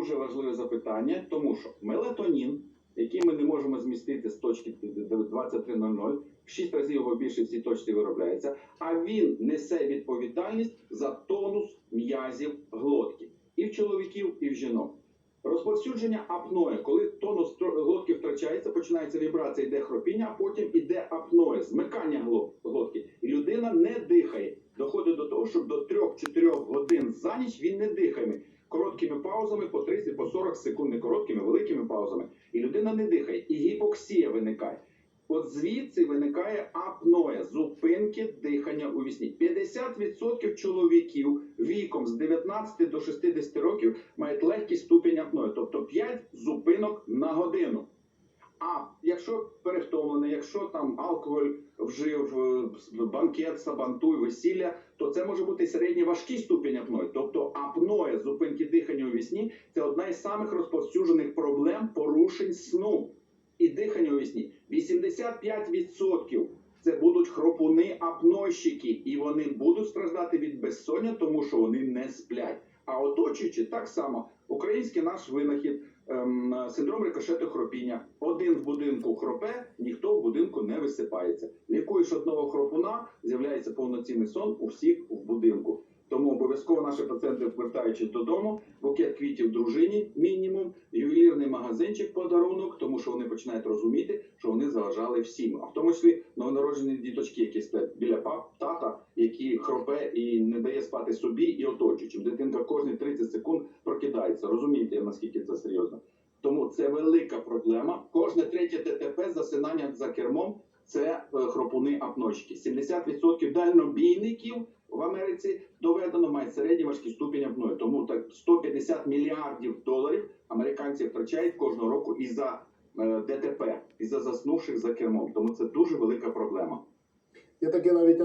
дуже важливе запитання, тому що мелатонін, який ми не можемо змістити з точки 23.00, в 6 разів його більше в цій точці виробляється, а він несе відповідальність за тонус м'язів глотки і в чоловіків, і в жінок. Розповсюдження апноє, коли тонус глотки втрачається, починається вібрація, йде хропіння, а потім іде апноє, змикання глотки. І людина не дихає. Доходить до того, що до 3-4 годин за ніч він не дихає. Короткими паузами по 30, по 40 секунд, не короткими, великими паузами. І людина не дихає. І гіпоксія виникає. От звідси виникає апноя, зупинки дихання у вісні. 50% чоловіків віком з 19 до 60 років мають легкий ступінь апної, тобто 5 зупинок на годину. А якщо перевтомлений, якщо там алкоголь вжив, е, банкет, сабантуй, весілля, то це може бути середній важкий ступінь апної. Тобто апноя, зупинки дихання у вісні це одна із самих розповсюджених проблем порушень сну і дихання у вісні. 85% це будуть хропуни апнойщики, і вони будуть страждати від безсоння, тому що вони не сплять. А оточуючи так само, український наш винахід, синдром рикошету хропіння. Один в будинку хропе, ніхто в будинку не висипається. Лікуєш одного хропуна, з'являється повноцінний сон у всіх в будинку. Тому обов'язково наші пацієнти, повертаючись додому, букет квітів дружині, мінімум, ювелірний магазинчик подарунок, тому що вони починають розуміти, що вони заважали всім, а в тому числі новонароджені діточки, які сплять біля пап, тата, які хропе і не дає спати собі і оточуючим. Дитинка кожні 30 секунд прокидається. Розумієте, наскільки це серйозно? Тому це велика проблема. Кожне третє ДТП засинання за кермом це е, хропуни апночки. 70% дальнобійників в Америці доведено мають середній важкий ступінь апної. Тому так 150 мільярдів доларів американці втрачають кожного року із-за е, ДТП, і за заснувших за кермом. Тому це дуже велика проблема. Я таке навіть